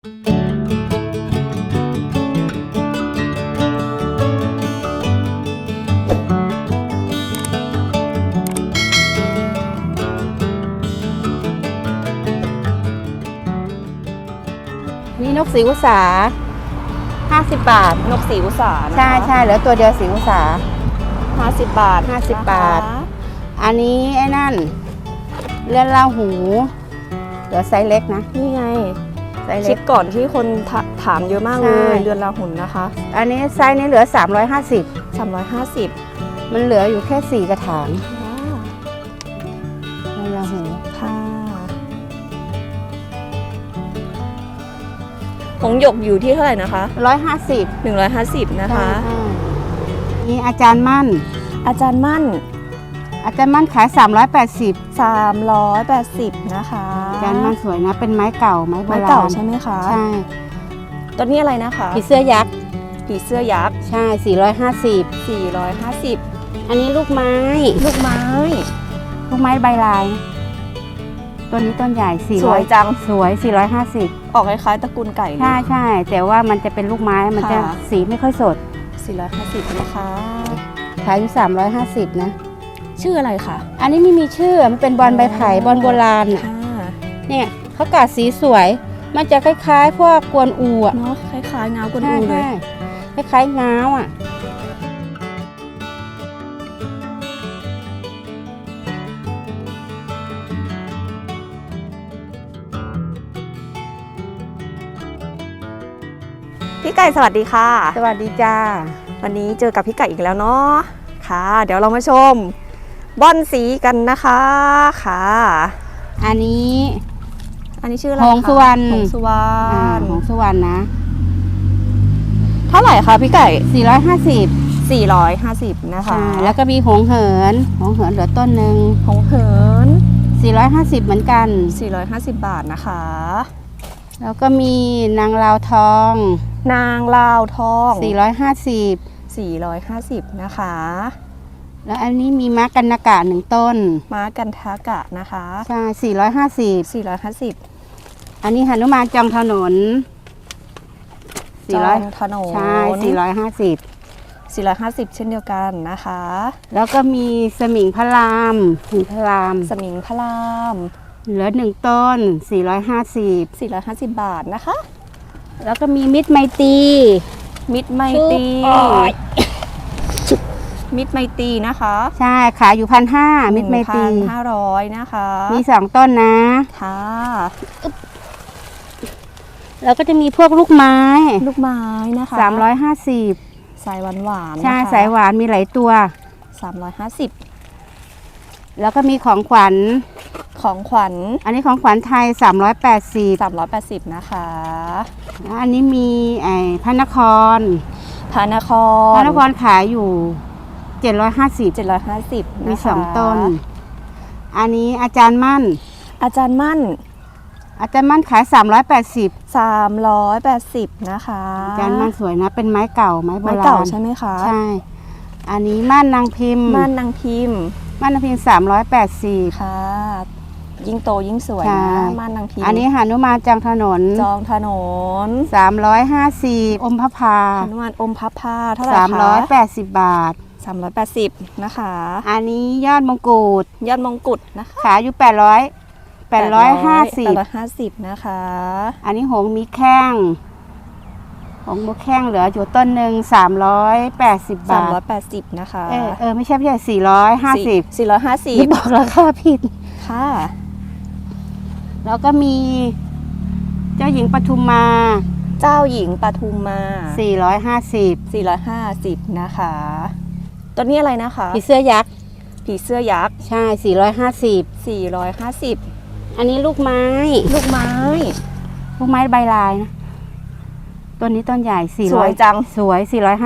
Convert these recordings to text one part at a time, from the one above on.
นี่นกสีอุสาห้าสิบบาท นกสีอุสานะคะใช่ใช่เหลือตัวเดียวสีอุสาห้าสิบบาทห้าสิบนะคะบาทอันนี้ไอ้นั่น เลื่อนล่าหู เหลือไซส์เล็กนะ นี่ไง ไซส์คลิเล็ปกก่อนที่คนถถามเยอะมากเลยใช่เรือนลาหุ่นนะคะ อันนี้ไซส์นี้เหลือ 350 350มันเหลืออยู่แค่ 4 กระถางเลื่อนล่าหูค่ะหงหยกอยู่ที่เท่าไหร่นะคะ150 150 นะคะ นี่อาจารย์มั่น อาจารย์มั่น อาจารย์มั่นขาย 380 380 นะคะอาจารย์มั่นสวยนะ เป็นไม้เก่าไม้โบไม้ราณเก่าใช่ไหมคะใช่ตัวนี้อะไรนะคะผีเสื้อยักษ์ผีเสื้อยักษ์ใช่ 450 450 อันนี้ลูกไม้ ลูกไม้ ลูกไม้ใบลายต้นนี้ต้นใหญ่400สวยจัง สวย 450 ออกคล้ายๆตระกูลไก่เลยใช่ใช่แต่ว่ามันจะเป็นลูกไม้มันจะค่ะ สีไม่ค่อยสด 450 นะคะ ขายอยู่350 นะ ชื่ออะไรคะอันนี้ไม่มีชื่อมันเป็นบอลใบไผ่บอลโบราณน่ะค่ะเนี่ยเขากาดสีสวย มันจะคล้ายๆ พวกกวนอูอะเนาะคล้ายๆงาวกวนใช่อูเลใช่ยคล้ายๆง้าวอะพี่ไก่สวัสดีค่ะ สวัสดีจ้า วันนี้เจอกับพี่ไก่อีกแล้วเนาะค่ะ เดี๋ยวเรามาชม บอนสีกันนะคะค่ะ อันนี้ อันนี้ชื่ออะไรหงสุวรรณ หงสุวรอ่ารณของสุวรรณนะ เท่าไหร่คะพี่ไก่450 450นะคะใช่แล้วก็มีหงเหิน หงเหินเหลือต้นหนึ่งหงเหิน450 เหมือนกัน 450 บาทนะคะ แล้วก็มีนางลาวทอง นางลาวทอง450 450นะคะ แล้วอันนี้มีม้ากันนากะหนึ่งต้นม้ากันทากะนะคะใช่450 450อันนี้หนุมานจองถนนจอง400ถนนใช่450 450เช่นเดียวกันนะคะ แล้วก็มีสมิงพระรามหิงพระราม สมิงพระรามเหลือหนึ่งต้น450 450บาทนะคะ แล้วก็มีมิตรไมตรีมิตรไมตรีชุบโอ๊ย มิตรไมตรีนะคะใช่ขายอยู่พันห้ามิตรไมตรี1,500นะคะ มีสองต้นนะค่ะแล้วก็จะมีพวกลูกไม้ ลูกไม้นะคะ350สายหวานหวานๆใช่นะคะสายหวานมีหลายตัว350แล้วก็มีของขวัญของขวัญ อันนี้ของขวัญไทย 380 380 นะคะ อันนี้มีไอ้พระนครพระนคพรระนครขายอยู่ 750 750มีนะคะสองต้น อันนี้อาจารย์มั่น อาจารย์มั่น อาจารย์มั่นขาย 380 380 นะคะอาจารย์มั่นสวยนะ เป็นไม้เก่าไม้โบราณไม้เก่าใช่ไหมคะใช่ อันนี้ม่านนางพิมพ์ ม่านนางพิมพ์ม่านนางพิมพ์ 380 ค่ะ ยิ่งโตยิ่งสวยใช่ นะม่านนางพิมพ์อันนี้หานุมานจางถนน จองถนน350 อมพระพาหนุมานอมพับผ้าเท่าไหร่คะ380 บาท 380 นะคะ อันนี้ยอดมงกุฎยอดมงกุฎนะคะขายอยู่800 850 850 นะคะ อันนี้หงมีแข้งหงมีแข้งเหลืออยู่ต้นหนึ่ง380 บาท 380 นะคะ เออเออไม่ใช่ไม่ใช่450 450นี่บอกราคาผิด ค่ะ แล้วก็มี เจ้าหญิงปทุมมาเจ้าหญิงปทุมมา 450 450 นะคะ ตัวนี้อะไรนะคะผีเสื้อยักษ์ผีเสื้อยักษ์ใช่ 450 450 อันนี้ลูกไม้ ลูกไม้ ลูกไม้ใบลายนะต้นนี้ต้นใหญ่400สวยจัง สวย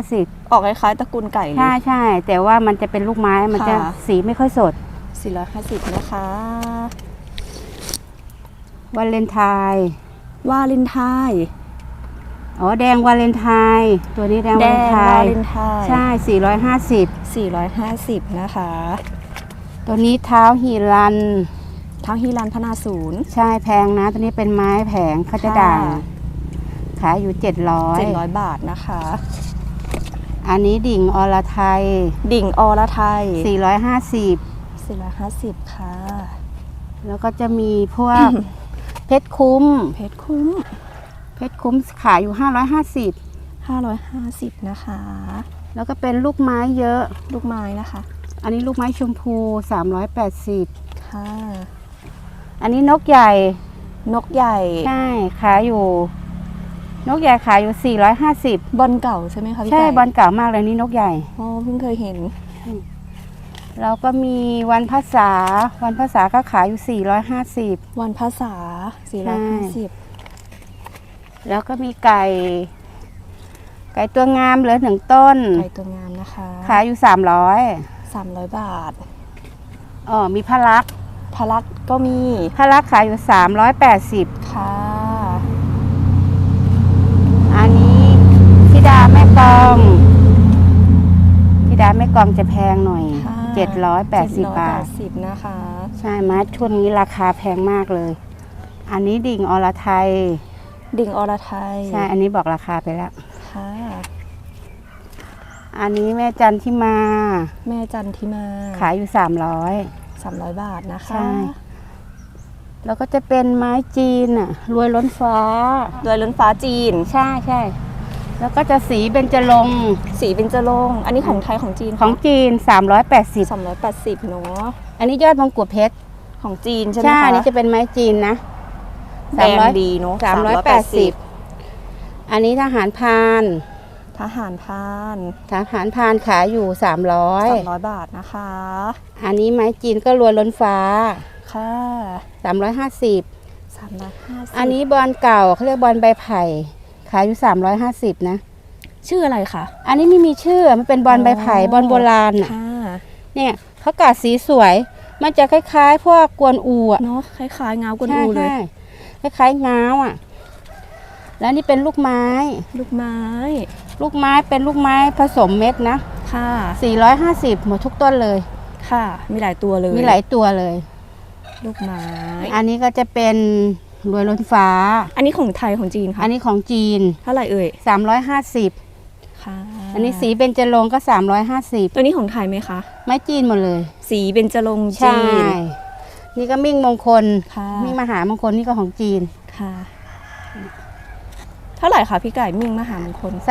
450 ออกคล้ายๆตระกูลไก่เลใช่ย ใช่แต่ว่ามันจะเป็นลูกไม้มันจะค่ะ สีไม่ค่อยสด450 นะคะวาเลนไทน์วาเลนไทน์ อ๋อแดงวาเลนไทน์ตัวนี้แดงแดวาเลนงไทวาน์เลนไทน์ใช่ 450 450 นะคะ ตัวนี้เท้าฮีรัน เท้าฮีรันพนาศูนย์ ใช่แพงนะ ตัวนี้เป็นไม้แผงเขาจะค่ะ ด่างขายอยู่ 700 700 บาทนะคะ อันนี้ดิ่งอรไทย ดิ่งอรไทย450 450 ค่ะ แล้วก็จะมีพวก เพชรคุ้ม เพชรคุ้ม เพชรคุ้มขายอยู่ 550 550 นะคะ แล้วก็เป็นลูกไม้เยอะ ลูกไม้นะคะอันนี้ลูกไม้ชมพู 380 ค่ะอันนี้นกใหญ่ นกใหญ่ใช่ขายอยู่ นกใหญ่ขายอยู่ 450 บอลเก่าใช่ไหมคะพี่ใช่ไก่บอลเก่ามากเลยนี่นกใหญ่ อ๋อเพิ่งเคยเห็นแล้วก็มีวันภาษา วันภาษาก็ขายอยู่ 450 วันภาษา450 แล้วก็มีไก่ ไก่ตัวงามเหลือหนึ่งต้น ไก่ตัวงามนะคะขายอยู่300 300บาทอ๋อมีพะลักพลักก็มีพะลักขายอยู่380ค่ะ อันนี้ธิดาแม่กลองธิดาแม่กลองจะแพงหน่อยค่ะ780บาท780นะคะ ใช่ไหมช่วงนี้ราคาแพงมากเลย อันนี้ดิ่งอรไทย ดิ่งอรไทยใช่ อันนี้บอกราคาไปแล้ว ค่ะ อันนี้แม่จันที่มา แม่จันทิมาขายอยู่300 300บาทนะคะ ใช่ แล้วก็จะเป็นไม้จีนอะ รวยล้นฟ้าโดยล้นฟ้าจีน ใช่ใช่ แล้วก็จะสีเบญจรงค์สีเป็นจรงค์อันนี้ของไทยของจีนของจีน 380 380เนาะ อันนี้ยอดมงกุฎเพชร ของจีนใช่ไหมใช่คะอันนี้จะเป็นไม้จีนนะ แดงดีเนาะ380อันนี้ทหารพรานทหารพรานทหารพรานขายอยู่300 300บาทนะคะ อันนี้ไม้จีนก็รวยล้นฟ้า ค่ะ350 350อันนี้บอลเก่าเขาเรียกบอลใบไผ่ขายอยู่350นะ ชื่ออะไรคะ อันนี้ไม่มีชื่อ มันเป็นบอลใบไผ่อ๋อบอลโบราณน่ะค่ะเนี่ยเขากาดสีสวย มันจะคล้ายๆ พวกกวนอูอะเนาะคล้ายๆเงากวนใช่อูเลยใช่ คล้ายๆง้าวอะ แล้วนี่เป็นลูกไม้ ลูกไม้ ลูกไม้เป็นลูกไม้ผสมเม็ดนะ ค่ะ 450 หมดทุกต้นเลย ค่ะ มีหลายตัวเลย มีหลายตัวเลย ลูกไม้ อันนี้ก็จะเป็นรวยล้นฟ้า อันนี้ของไทยของจีนค่ะ อันนี้ของจีน เท่าไหร่เอ่ย 350 ค่ะ อันนี้สีเบญจรงค์ก็ 350 ตัวนี้ของไทยไหมคะ ไม้จีนหมดเลย สีเป็นจรงค์ใช่จีน นี่ก็มิ่งมงคลค่ะ มิ่งมหามงคลนี่ก็ของจีน ค่ะ เท่าไหร่คะพี่ไก่มิ่งมหามงคล350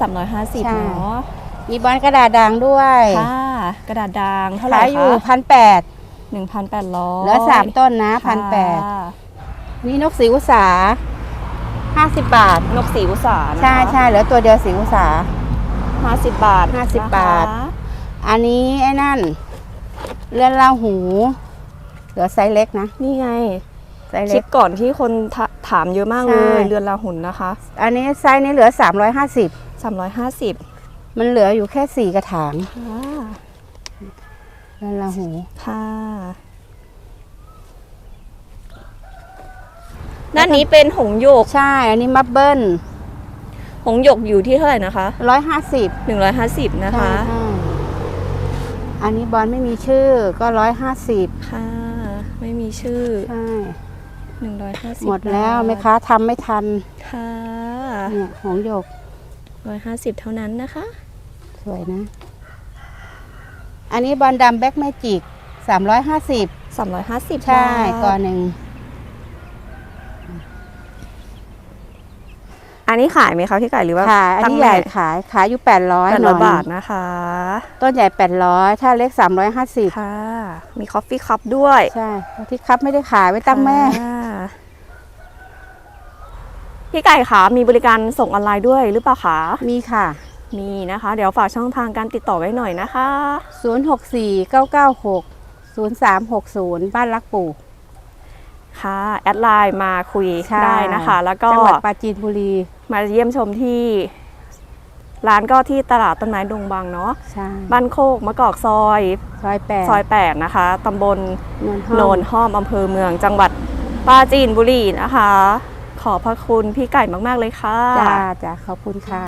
350ใช่ เนาะมีบอลกระดาษด่างด้วยค่ะ กระดาษดางเท่าไหร่ขายอยู่คะพันแปด1,800เหลือสามต้นนะพันแปดค่ะนี่นกสีอุสาห้าสิบบาท นกสีอุสานะคะใช่ใช่เหลือตัวเดียวสีอุสา50บาท50นะคะบาท อันนี้ไอ้นั่น เรือนลาหู เหลือไซส์เล็กนะ นี่ไงไซส์คลิเล็ปก ก่อนที่คนถถามเยอะมากเลยใช่เรือนลาหุ่นนะคะ อันนี้ไซส์นี้เหลือ 350 350มันเหลืออยู่แค่สี่กระถางค่ะเรือนลาหู ค่ะด้านนี้เป็นหงส์หยก ใช่ อันนี้มับเบิ้ลหงส์หยกอยู่ที่เท่าไหร่นะคะร้อยห้าสิบ150 นะคะอันนี้บอลไม่มีชื่อก็ร้อ ยห้าสิบค่ะไม่มีชื่อใช่150หมดแล้วบาทไหมค้าทำไม่ทันค่ะเนี่ยหงส์หยก150เท่านั้นนะคะ สวยนะ อันนี้บอลดำแบ็กแมจิกสามร้อยห้าสิบ350ใช่บาทก่อนหนึ่ง อันนี้ขายไหมคะพี่ไก่หรือว่าขายอันนี้ตั้งใหญ่แม่ขายขายอยู่แปดร้อยแปดร้อยบาทนะคะ ต้นใหญ่แปดร้อยถ้าเล็กสามร้อยห้าสิบค่ะ มีคอฟฟี่คัพด้วย ใช่ที่ครับไม่ได้ขายไว้ตั้งแม่ค่ะพี่ไก่คะมีบริการส่งออนไลน์ด้วยหรือเปล่าคะมีค่ะมีนะคะ เดี๋ยวฝากช่องทางการติดต่อไว้หน่อยนะคะศูนย์หกสี่เก้าเก้าหกศูนย์สามหกศูนย์บ้านรักปู่ค่ะ แอดไลน์มาคุยใช่ได้นะคะ แล้วก็จังหวัดปราจีนบุรี มาเยี่ยมชมที่ร้านก็ที่ตลาดต้นไม้ดงบางเนาะใช่บ้านโคกมะกอกซอย ซอยแปดซอย8นะคะตำบลนนโนนห้อมอำเภอเมืองจังหวัดปราจีนบุรีนะคะ ขอบพระคุณพี่ไก่มาก ๆ เลยค่ะ จ้าจ้าขอบคุณค่ะ